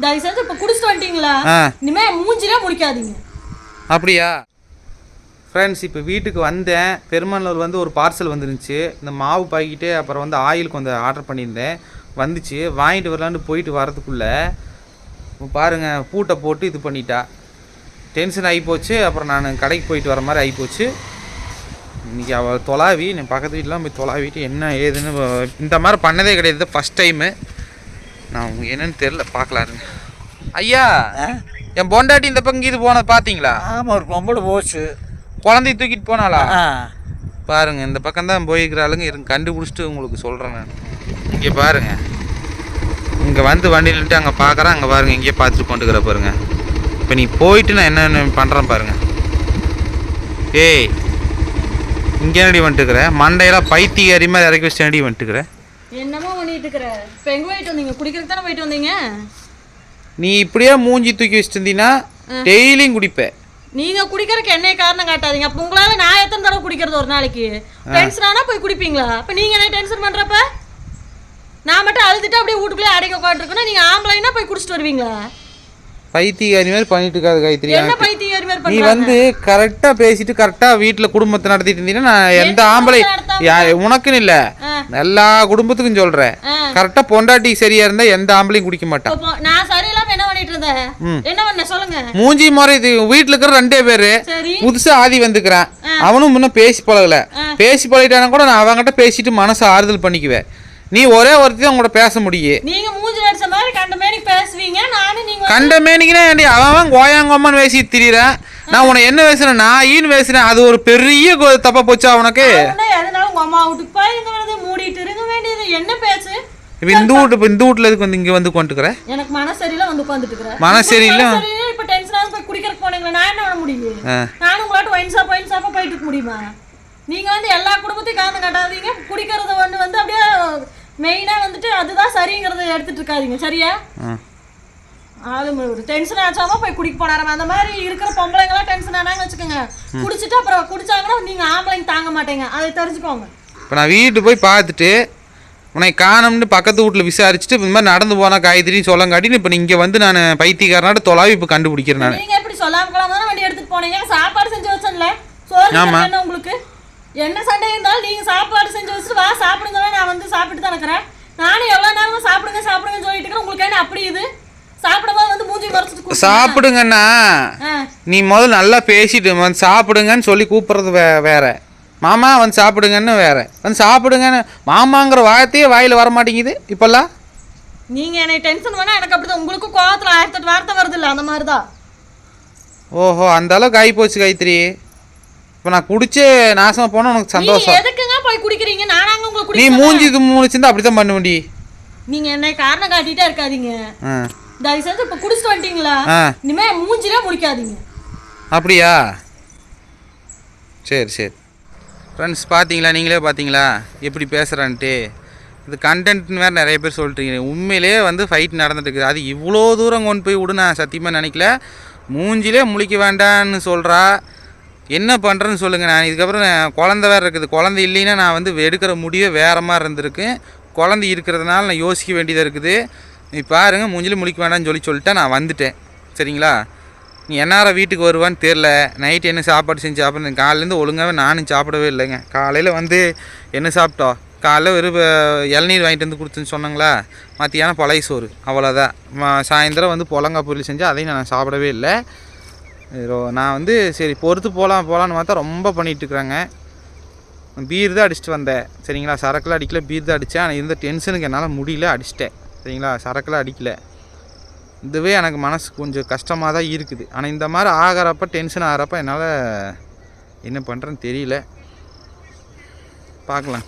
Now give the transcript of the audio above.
தயவு செஞ்சு இப்ப குடிச்சிட்டு வந்துட்டீங்களா? ஆ. இனிமே மூஞ்சிலே முடிக்காதீங்க அப்படியா? ஃப்ரெண்ட்ஸ் இப்போ வீட்டுக்கு வந்தேன். பெருமானூர் வந்து ஒரு பார்சல் வந்துருந்துச்சு. இந்த மாவு பாக்கெட்டு அப்புறம் வந்து ஆயில் கொஞ்சம் ஆர்டர் பண்ணியிருந்தேன். வந்துச்சு. வாங்கிட்டு வரலான்னு போயிட்டு வரதுக்குள்ளே பாருங்கள் பூட்டை போட்டு இது பண்ணிட்டா. டென்ஷன் ஆகி போச்சு. அப்புறம் நான் கடைக்கு போயிட்டு வர மாதிரி ஆகிப்போச்சு இன்றைக்கி அவள் தொலாவி நான் பக்கத்து வீட்டிலாம் போய் தொலாவிட்டு என்ன ஏதுன்னு இந்த மாதிரி பண்ணதே கிடையாது. ஃபஸ்ட் டைமு நான் என்னன்னு தெரில பார்க்கலாருங்க ஐயா என் பொண்டாட்டி இந்த பக்கம் இது போனது பார்த்தீங்களா? ஆமாம் ஒரு பொம்பளை போச்சு. குழந்தைய தூக்கிட்டு போனாளா? ஆ. பாருங்க இந்த பக்கம் தான் போயிருக்கிறாளுங்க. இருங்க கண்டுபிடிச்சிட்டு உங்களுக்கு சொல்கிறேன் நான். இங்கே பாருங்க. இங்கே வந்து வண்டியில் நின்னுட்டு அங்கே பார்க்குறேன் அங்கே பாருங்க இங்கேயே பார்த்துட்டு கொண்டுக்கிற பாருங்க. இப்போ நீ போயிட்டு நான் என்னென்ன பண்ணுறேன் பாருங்க. ஏய் இங்கே என்னடி வந்துட்டுக்கிற? மண்டையெல்லாம் பைத்தியக்காரி மாதிரி இறக்கி வச்சு என்னடி வந்துட்டுக்கிற? என்னமோ பண்ணிட்டு இருக்கிற இப்ப எங்க போயிட்டு வந்தீங்க. குடிக்கிறதுக்கு தானே போயிட்டு வந்தீங்க? நீ இப்படியே மூஞ்சி தூக்கி வச்சுருந்தீங்கன்னா டெய்லியும் குடிப்ப. நீங்க குடிக்கிறதுக்கு என்னைய காரணம் காட்டாதீங்க. அப்ப உங்களால நான் எத்தனை தடவை குடிக்கிறது ஒரு நாளைக்கு? டென்ஷன் ஆனா போய் குடிப்பீங்களா? அப்ப நீங்க என்ன டென்ஷன் பண்றப்ப? நான் மட்டும் அழுதுட்டு அப்படியே வீட்டுக்குள்ளே அடைக்க உட்காந்துருக்கணும் நீங்க ஆம்பளைனா போய் குடிச்சிட்டு வருவீங்களா? பைத்தியக்காரி மாதிரி பண்ணிட்டு இருக்காது காயத்ரி என்ன பைத்தியம்? நீ வந்து கரெக்டா பேசிட்டு கரெக்டா வீட்ல குடும்பத்தை நடத்திட்டு இருந்தீங்கன்னா நான் எந்த ஆம்பளை உனக்குன்னு இல்ல. எல்லா குடும்பத்துக்கும் சொல்றேன். கரெக்டா பொண்டாட்டி சரியா இருந்தா எந்த ஆம்பளையும் குடிக்க மாட்டான். நான் சரியில்லாம என்ன பண்ணிட்டு இருந்தேன் என்ன பண்ண? சொல்லுங்க. மூஞ்சி முறை இது வீட்டுல இருக்கிற ரெண்டே பேரு. புதுசா ஆதி வந்துக்கிறான் அவனும் முன்ன பேசி பழகல. பேசி பழகிட்டானா கூட நான் அவன்கிட்ட பேசிட்டு மனசை ஆறுதல் பண்ணிக்குவேன். நீ ஒரே ஒருத்தி தான் உங்கள்ட்ட பேச முடியும். நீங்க மூஞ்சி அடிச்ச மாதிரி கண்ட மேனிக்கு பேசுவீங்க. நானும் நீங்க வந்து- கண்ட மேனிக்குனா ஏன்டி அவன் கோயாங்கோம்மன்னு பேசி திரியிறேன் நான் உன்னை என்ன பேசுறேன் நான் ஈன்னு பேசுறேன் அது ஒரு பெரிய தப்பா போச்சா உனக்கு? உங்க அம்மா வீட்டுக்கு போய் இங்க வந்து மூடிட்டு இருக்க வேண்டியது. என்ன பேச்சு? இப்போ இந்த வீட்டு இப்போ இந்த வீட்டில் எதுக்கு வந்து இங்கே வந்து கொண்டுக்கிற எனக்கு மனசு சரியில்லை வந்து உட்காந்துட்டு இருக்கிறேன் மனசு சரியில்லை? இப்ப டென்ஷன் ஆகுது. போய் குடிக்கிறதுக்கு போனீங்களா நான் என்ன பண்ண முடியும். நானும் உங்களாட்ட ஒயின் ஷாப் ஒயின் ஷாப்பா போயிட்டு இருக்க முடியுமா? நீங்க வந்து எல்லா குடும்பத்தையும் காரணம் காட்டாதீங்க. குடிக்கிறது வந்து அப்படியே வந்துட்டு அதுதான் எடுத்துட்டு இருக்காதீங்க சரியா? ஆ. ஆளு ஒரு டென்ஷன் ஆச்சாம போய் குடிக்க போனாராம் அந்த மாதிரி இருக்கிற பொம்பளைங்களாம் டென்ஷன் ஆனாங்க வச்சுக்கோங்க. குடிச்சிட்டு அப்புறம் குடிச்சாங்கன்னா நீங்க ஆம்பளைங்க தாங்க மாட்டீங்க. அதை தெரிஞ்சுக்கோங்க. இப்போ நான் வீட்டு போய் பார்த்துட்டு உன்னை காணோம்னு பக்கத்து வீட்டில் விசாரிச்சுட்டு இந்த மாதிரி நடந்து போனால் காய்கறின்னு சொல்லங்காட்டின்னு இப்போ இங்கே வந்து நான் பைத்தியக்காரனாட்ட தொலாவி இப்போ கண்டுபிடிக்கிறேன் நான். நீங்க எப்படி சொல்லாம கொள்ளாம தானே வண்டி எடுத்துட்டு போனீங்க? சாப்பாடு செஞ்சு வச்சேன்ல. சோறு உங்களுக்கு? என்ன சண்டை இருந்தாலும் நீங்க சாப்பாடு செஞ்சு வச்சுட்டு வா சாப்பிடுங்க நான் வந்து சாப்பிட்டு தான் இருக்கிறேன். நானும் எவ்வளவு நேரமா சாப்பிடுங்க சாப்பிடுங்கன்னு சொல்லிட்டு உங்களுக்கு என்ன அப்படி இது? சாப்பிடும்போது வந்து மூஞ்சி மறைச்சிட்டு. சாப்பிடுங்கண்ணா. நீ முதல்ல நல்லா பேசிட்டு வந்து சாப்பிடுங்கன்னு சொல்லி கூப்பிட்றது வே வேற. மாமா வந்து சாப்பிடுங்கன்னு வேற. வந்து சாப்பிடுங்கன்னு மாமாங்கிற வார்த்தையே வாயில் வர மாட்டேங்குது இப்போல்லாம். நீங்க என்னை டென்ஷன் பண்ணா எனக்கு அப்படிதான். உங்களுக்கும் கோவத்துல ஆயிரத்தி எட்டு வார்த்தை வருது இல்ல அந்த மாதிரிதான். ஓஹோ அந்த அளவுக்கு ஆகி போச்சு காயத்ரி. இப்போ நான் குடிச்சே நாசமாக போனால் உனக்கு சந்தோஷம். எதுக்குங்க போய் குடிக்கிறீங்க? நானாங்க நீ மூஞ்சி இது மூணிச்சிருந்தா அப்படி தான் பண்ண முடியும் நீங்க என்னை காரணம் காட்டிட்டே இருக்காதீங்க. தயவு செஞ்சு இப்ப குடிச்சிட்டு வந்துட்டீங்களா? இனிமே மூஞ்சிலே முடிக்காதீங்க அப்படியா? சரி சரி. ஃப்ரெண்ட்ஸ் பார்த்தீங்களா நீங்களே பார்த்தீங்களா எப்படி பேசுகிறான்ட்டு இது கண்டென்ட்னு வேறு நிறைய பேர் சொல்லிட்டுருக்கீங்க உண்மையிலேயே வந்து ஃபைட் நடந்துட்டு இருக்குது. அது இவ்வளோ தூரம் கொண்டு போய் விடு நான் சத்தியமாக நினைக்கல. மூஞ்சிலே முழிக்க வேண்டான்னு சொல்கிறா என்ன பண்ணுறேன்னு சொல்லுங்கள் நான் இதுக்கப்புறம் குழந்த வேறு இருக்குது. குழந்தை இல்லைன்னா நான் வந்து எடுக்கிற முடிவே வேறு மாதிரி இருந்திருக்கு. குழந்தை இருக்கிறதுனால நான் யோசிக்க வேண்டியதாக இருக்குது. நீ பாருங்கள் மூஞ்சிலே முழிக்க வேண்டாம்னு சொல்லி சொல்லிட்டேன் நான் வந்துட்டேன். சரிங்களா? நீ எந்நேரம் வீட்டுக்கு வருவான்னு தெரில நைட்டு என்ன சாப்பாடு செஞ்சு சாப்பிட்றேன் காலையிலேருந்து ஒழுங்காகவே நானும் சாப்பிடவே இல்லைங்க. காலையில் வந்து என்ன சாப்பிட்டோம் காலைல வெறும் இளநீர் வாங்கிட்டு வந்து கொடுத்துன்னு சொன்னாங்களா? மத்தியானம் பழைய சோறு. அவ்வளோதான் சாயந்தரம் வந்து புலங்கா பொரியல் செஞ்சு அதையும் நான் சாப்பிடவே இல்லை. நான் வந்து சரி பொறுத்து போகலாம் போகலான்னு பார்த்தா ரொம்ப பண்ணிகிட்ருக்குறாங்க பீர் தான் அடிச்சுட்டு வந்தேன். சரிங்களா? சரக்குலாம் அடிக்கல பீர் தான் அடித்தேன் ஆனால் இருந்த டென்ஷனுக்கு என்னால் முடியல அடிச்சிட்டேன். சரிங்களா? சரக்குலாம் அடிக்கல. இதுவே எனக்கு மனசு கொஞ்சம் கஷ்டமாக தான் இருக்குது. ஆனால் இந்த மாதிரி ஆகிறப்ப டென்ஷன் ஆகிறப்ப என்னால் என்ன பண்ணுறேன்னு தெரியல. பார்க்கலாம்.